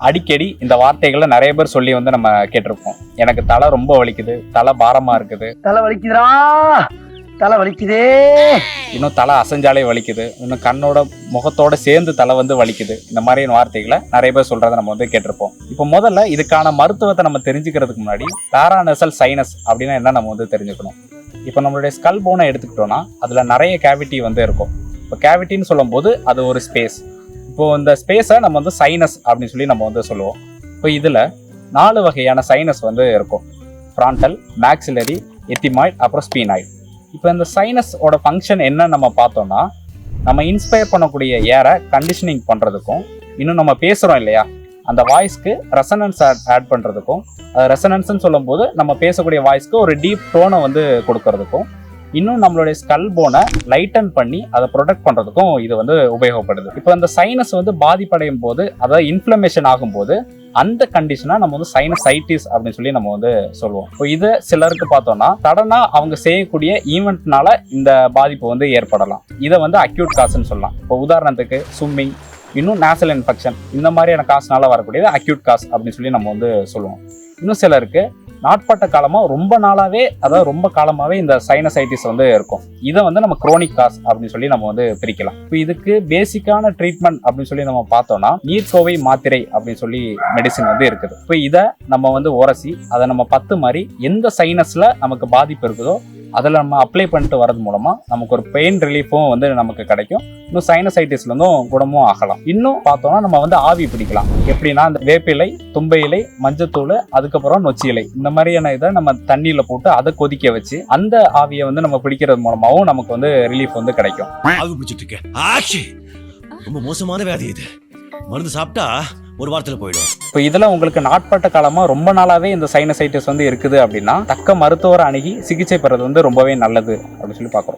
அடிக்கடி இந்த வார்த்தைகளை நிறைய பேர் சொல்லி வந்து நம்ம கேட்டிருப்போம். எனக்கு தலை ரொம்ப வலிக்குது தலை பாரமா இருக்குது. தலை வலிக்குதுடா. தலை வலிக்குதே. இன்னும் தலை அசைஞ்சாலே வலிக்குது. இன்னும் கண்ணோட முகத்தோட சேர்ந்து தலை வந்து வலிக்குது. இந்த மாதிரியான வார்த்தைகளை நிறைய பேர் சொல்றதை நம்ம வந்து கேட்டிருப்போம். இப்போ முதல்ல இதுக்கான மருத்துவத்தை நம்ம தெரிஞ்சுக்கிறதுக்கு முன்னாடி பேரானசல் சைனஸ் அப்படின்னா என்ன நம்ம வந்து தெரிஞ்சுக்கணும். இப்போ நம்மளுடைய ஸ்கல் போனை எடுத்துக்கிட்டோம்னா அதுல நிறைய கேவிட்டி வந்து இருக்கும். இப்போ கேவிட்டின்னு சொல்லும்போது அது ஒரு ஸ்பேஸ். இப்போ இந்த ஸ்பேஸை நம்ம வந்து சைனஸ் அப்படின்னு சொல்லி நம்ம வந்து சொல்லுவோம். இப்போ இதில் நாலு வகையான சைனஸ் வந்து இருக்கும். ஃப்ராண்டல் மேக்சிலரி எத்திமாய்ட் அப்புறம் ஸ்பீனாய்ட் இப்போ இந்த சைனஸோட ஃபங்க்ஷன் என்ன நம்ம பார்த்தோம்னா நம்ம இன்ஸ்பயர் பண்ணக்கூடிய ஏரை கண்டிஷனிங் பண்ணுறதுக்கும் இன்னும் நம்ம பேசுகிறோம் இல்லையா? அந்த வாய்ஸ்க்கு ரெசனன்ஸ் ஆட் பண்ணுறதுக்கும் ரெசனன்ஸ்னு சொல்லும்போது நம்ம பேசக்கூடிய வாய்ஸ்க்கு ஒரு டீப் டோனை வந்து கொடுக்கறதுக்கும் இன்னும் நம்மளுடைய ஸ்கல் போனை லைட்டன் பண்ணி அதை ப்ரொடெக்ட் பண்ணுறதுக்கும் இது வந்து உபயோகப்படுது. இப்போ அந்த சைனஸ் வந்து பாதிப்படையும் போது அதாவது இன்ஃப்ளமேஷன் ஆகும்போது அந்த கண்டிஷனை நம்ம வந்து சைனசைட்டிஸ் அப்படின்னு சொல்லி நம்ம வந்து சொல்லுவோம். இப்போ இது சிலருக்கு பார்த்தோம்னா தடனாக அவங்க செய்யக்கூடிய ஈவெண்ட்னால இந்த பாதிப்பு வந்து ஏற்படலாம். இதை வந்து அக்யூட் காசுன்னு சொல்லலாம். இப்போ உதாரணத்துக்கு ஸ்விம்மிங் இன்னும் நேசல் இன்ஃபெக்ஷன் இந்த மாதிரியான காசுனால வரக்கூடியது அக்யூட் காஸ் அப்படின்னு சொல்லி நம்ம வந்து சொல்லுவோம். இன்னும் சிலருக்கு நாட்பட்ட காலமாக ரொம்ப நாளாகவே அதாவது ரொம்ப காலமாகவே இந்த சைனசைட்டிஸ் வந்து இருக்கும். இதை வந்து நம்ம குரோனிக் காஸ் அப்படின்னு சொல்லி நம்ம வந்து பிரிக்கலாம். இப்போ இதுக்கு பேசிக்கான ட்ரீட்மெண்ட் அப்படின்னு சொல்லி நம்ம பார்த்தோம்னா நீர்க்கோவை மாத்திரை அப்படின்னு சொல்லி மெடிசின் வந்து இருக்குது. இப்போ இதை நம்ம வந்து உரசி அதை நம்ம பத்து மாதிரி எந்த சைனஸில் நமக்கு பாதிப்பு இருக்குதோ அதில் நம்ம அப்ளை பண்ணிட்டு வரது மூலமாக நமக்கு ஒரு பெயின் ரிலீஃபும் வந்து நமக்கு கிடைக்கும். இன்னும் சைனசைட்டிஸ்லேருந்தும் குணமும் ஆகலாம். இன்னும் பார்த்தோம்னா நம்ம வந்து ஆவி பிடிக்கலாம். எப்படின்னா இந்த வேப்பிலை தும்பை இலை மஞ்சத்தூள் அதுக்கப்புறம் நொச்சி இலை. இந்த மாதிரியான இதை நம்ம தண்ணியில் போட்டு அதை கொதிக்க வச்சு அந்த ஆவியை வந்து நம்ம பிடிக்கிறது மூலமாகவும் நமக்கு வந்து ரிலீஃப் வந்து கிடைக்கும். ஆவி பிடிச்சிட்டு இருக்கேன். ரொம்ப மோசமான வியாதி இது. மருந்து சாப்பிட்டா ஒரு வாரத்தில் போயிடும். இப்போ இதில் உங்களுக்கு நாட்பட்ட காலமாக ரொம்ப நாளாகவே இந்த சைனசைட்டிஸ் வந்து இருக்குது அப்படின்னா தக்க மருத்துவரை அணுகி சிகிச்சை பெறது வந்து ரொம்பவே நல்லது அப்படின்னு சொல்லி பார்க்குறோம்.